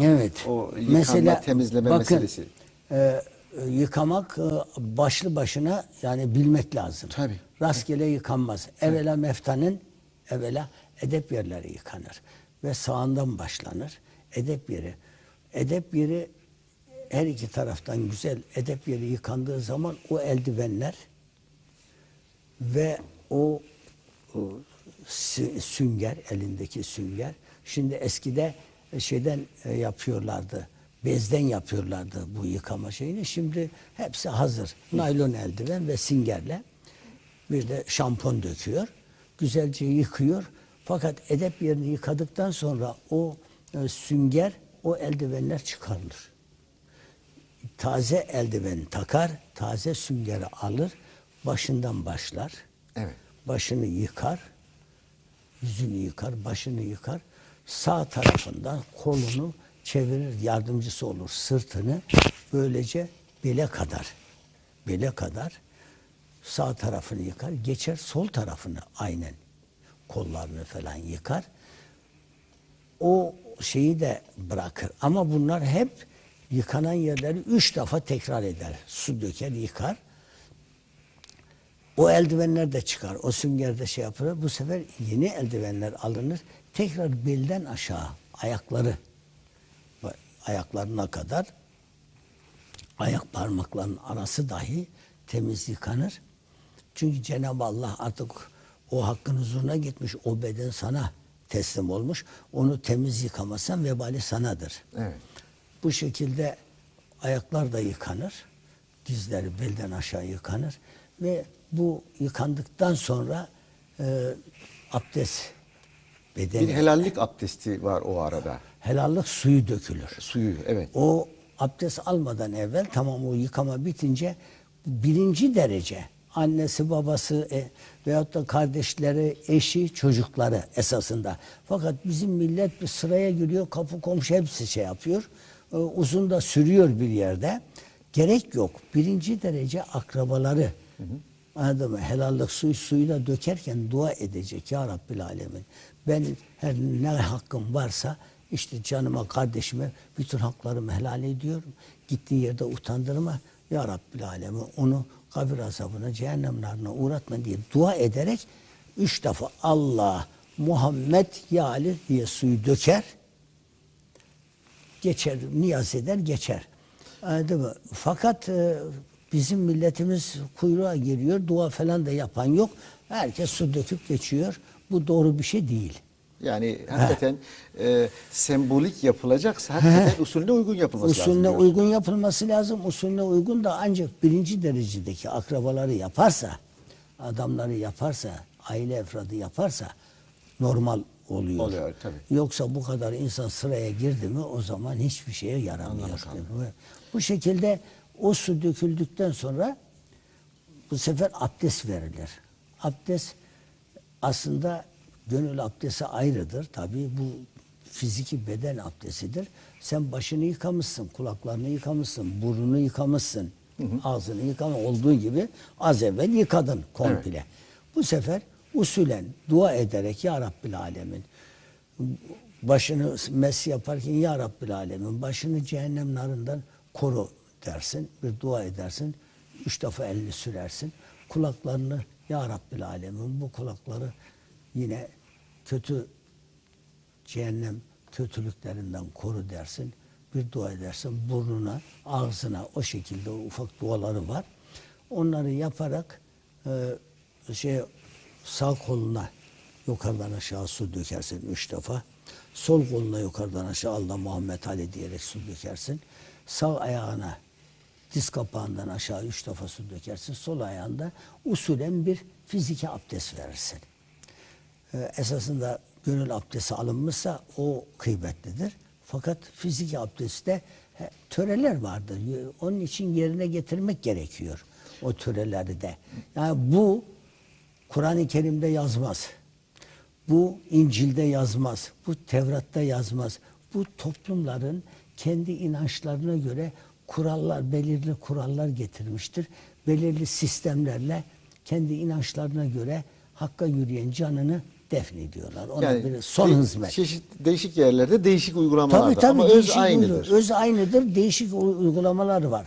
Evet. O yıkanma, temizleme bakın, meselesi. e, yıkamak e, başlı başına yani bilmek lazım. Tabii. Rastgele yıkanmaz. Evvela meftanın evvela edep yerleri yıkanır. Ve sağından başlanır. Edep yeri. Edep yeri her iki taraftan güzel edep yeri yıkandığı zaman o eldivenler ve o, o sü- sünger elindeki sünger şimdi eskide şeyden e, yapıyorlardı bezden yapıyorlardı bu yıkama şeyini şimdi hepsi hazır naylon eldiven ve singerle bir de şampon döküyor güzelce yıkıyor fakat edep yerini yıkadıktan sonra o e, sünger o eldivenler çıkarılır taze eldiven takar, taze süngeri alır, başından başlar. Evet. Başını yıkar, yüzünü yıkar, başını yıkar. Sağ tarafından kolunu çevirir, yardımcısı olur sırtını. Böylece bele kadar, bele kadar sağ tarafını yıkar, geçer sol tarafını aynen kollarını falan yıkar o şeyi de bırakır. Ama bunlar hep yıkanan yerleri üç defa tekrar eder. Su döker, yıkar. O eldivenler de çıkar. O sünger de şey yapar. Bu sefer yeni eldivenler alınır. Tekrar belden aşağı ayakları ayaklarına kadar ayak parmaklarının arası dahi temiz yıkanır. Çünkü Cenab-ı Allah artık o hakkın huzuruna gitmiş. O beden sana teslim olmuş. Onu temiz yıkamazsan vebali sanadır. Evet. Bu şekilde ayaklar da yıkanır. Dizleri belden aşağı yıkanır. Ve bu yıkandıktan sonra e, abdest bedeni, Bir helallik abdesti var o arada. helallik suyu dökülür. Suyu evet. O abdest almadan evvel tamam o yıkama bitince birinci derece annesi babası e, veyahut da kardeşleri, eşi, çocukları esasında. Fakat bizim millet bir sıraya giriyor, kapı komşu hepsi şey yapıyor. E, uzun da sürüyor bir yerde. Gerek yok. Birinci derece akrabaları. Anladın mı? Helallik suyu suyuna dökerken dua edecek ya Rabbil Alemin. Ben her ne hakkım varsa işte canıma, kardeşime bütün haklarımı helal ediyorum. Gittiği yerde utandırma. Ya Rabbil Alemin onu kabir azabına, cehennem narına uğratma diye dua ederek üç defa Allah, Muhammed, Ya Ali diye suyu döker. Geçer, niyaz eder, geçer. Anladın mı? Fakat e, bizim milletimiz kuyruğa giriyor, dua falan da yapan yok. Herkes su döküp geçiyor. Bu doğru bir şey değil. Yani hakikaten e, sembolik yapılacaksa hakikaten usulüne uygun yapılması lazım. Usulüne uygun yapılması lazım. Usulüne uygun da ancak birinci derecedeki akrabaları yaparsa, adamları yaparsa, aile efradı yaparsa normal oluyor. Oluyor, tabii. Yoksa bu kadar insan sıraya girdi mi o zaman hiçbir şeye yaramıyor. Bu şekilde o su döküldükten sonra bu sefer abdest verilir. Abdest aslında gönül abdesti ayrıdır. Tabii bu fiziki beden abdestidir. Sen başını yıkamışsın, kulaklarını yıkamışsın, burnunu yıkamışsın, ağzını yıkama olduğu gibi az evvel yıkadın komple. Bu sefer usulen dua ederek Ya Rabbil Alemin başını mes yaparken Ya Rabbil Alemin başını cehennem narından koru dersin. Bir dua edersin. Üç defa elini sürersin. Kulaklarını Ya Rabbil Alemin bu kulakları yine kötü cehennem kötülüklerinden koru dersin. Bir dua edersin burnuna, ağzına o şekilde ufak duaları var. Onları yaparak e, şey sağ koluna yukarıdan aşağı su dökersin üç defa. Sol koluna yukarıdan aşağı Allah Muhammed Ali diyerek su dökersin. Sağ ayağına diz kapağından aşağı üç defa su dökersin. Sol ayağında usulen bir fiziki abdest verirsin. Ee, esasında gönül abdesti alınmışsa o kıymetlidir. Fakat fiziki abdestte töreler vardır. Onun için yerine getirmek gerekiyor o töreleri de. Yani bu Kur'an-ı Kerim'de yazmaz. Bu İncil'de yazmaz. Bu Tevrat'ta yazmaz. Bu toplumların kendi inançlarına göre kurallar, belirli kurallar getirmiştir. Belirli sistemlerle kendi inançlarına göre hakka yürüyen canını defnediyorlar. Ona Yani bir son de- hizmet. Çeşit değişik yerlerde değişik uygulamalar Tabii var tabii ama öz aynıdır. Öz aynıdır. Değişik uygulamalar var.